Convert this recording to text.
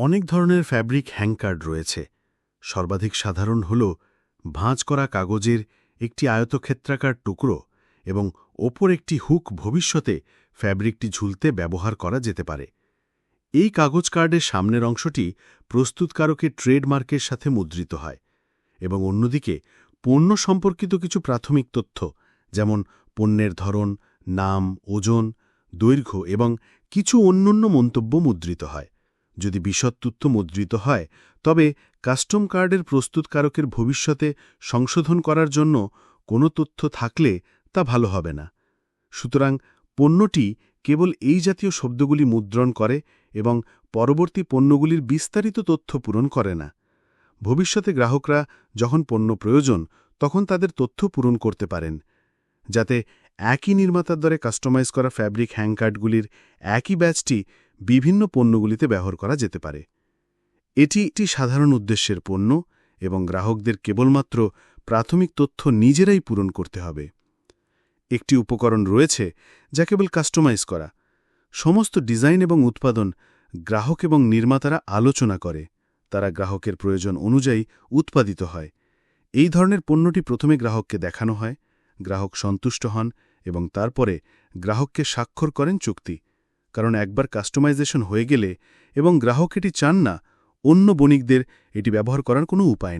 অনেক ধরনের ফ্যাব্রিক হ্যাংকার্ড রয়েছে। সর্বাধিক সাধারণ হল ভাঁজ করা কাগজের একটি আয়তক্ষেত্রাকার টুকরো এবং ওপর একটি হুক ভবিষ্যতে ফ্যাব্রিকটি ঝুলতে ব্যবহার করা যেতে পারে। এই কাগজ কার্ডের সামনের অংশটি প্রস্তুতকারকের ট্রেডমার্কের সাথে মুদ্রিত হয় এবং অন্যদিকে পণ্য সম্পর্কিত কিছু প্রাথমিক তথ্য, যেমন পণ্যের ধরন, নাম, ওজন, দৈর্ঘ্য এবং কিছু অন্যান্য মন্তব্য মুদ্রিত হয়। যদি বিশদ তথ্য মুদ্রিত হয়, তবে কাস্টম কার্ডের প্রস্তুতকারকের ভবিষ্যতে সংশোধন করার জন্য কোনো তথ্য থাকলে তা ভালো হবে না। সুতরাং পণ্যটি কেবল এই জাতীয় শব্দগুলি মুদ্রণ করে এবং পরবর্তী পণ্যগুলির বিস্তারিত তথ্য পূরণ করে না। ভবিষ্যতে গ্রাহকরা যখন পণ্য প্রয়োজন, তখন তাদের তথ্য পূরণ করতে পারেন, যাতে একই নির্মাতার দ্বারা কাস্টমাইজ করা ফ্যাব্রিক হ্যাংকার্ডগুলির একই ব্যাচটি বিভিন্ন পণ্যগুলিতে ব্যবহার করা যেতে পারে। এটি একটি সাধারণ উদ্দেশ্যের পণ্য এবং গ্রাহকদের কেবলমাত্র প্রাথমিক তথ্য নিজেরাই পূরণ করতে হবে। একটি উপকরণ রয়েছে যা কেবল কাস্টমাইজ করা। সমস্ত ডিজাইন এবং উৎপাদন গ্রাহক এবং নির্মাতারা আলোচনা করে। তারা গ্রাহকের প্রয়োজন অনুযায়ী উৎপাদিত হয়। এই ধরনের পণ্যটি প্রথমে গ্রাহককে দেখানো হয়। গ্রাহক সন্তুষ্ট হন এবং তারপরে গ্রাহককে স্বাক্ষর করেন চুক্তি। কারণ একবার কাস্টমাইজেশন হয়ে গেলে এবং গ্রাহক এটি চান না, অন্য বণিকদের এটি ব্যবহার করার কোনো উপায়